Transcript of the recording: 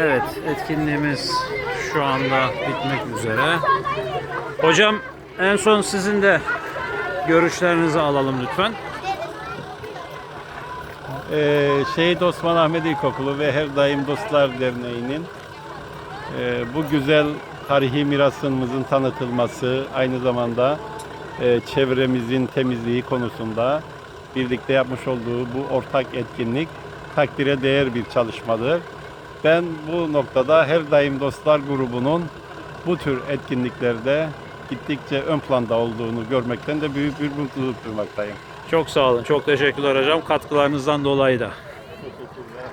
Evet, etkinliğimiz şu anda bitmek üzere. Hocam en son sizin de görüşlerinizi alalım lütfen. Ee, Şehit Osman Ahmet İlkokulu ve Her Daim Dostlar Derneği'nin e, bu güzel tarihi mirasımızın tanıtılması, aynı zamanda e, çevremizin temizliği konusunda birlikte yapmış olduğu bu ortak etkinlik takdire değer bir çalışmadır. Ben bu noktada her daim dostlar grubunun bu tür etkinliklerde gittikçe ön planda olduğunu görmekten de büyük bir mutluluk duymaktayım. Çok sağ olun. Çok teşekkürler hocam. Katkılarınızdan dolayı da. Teşekkürler.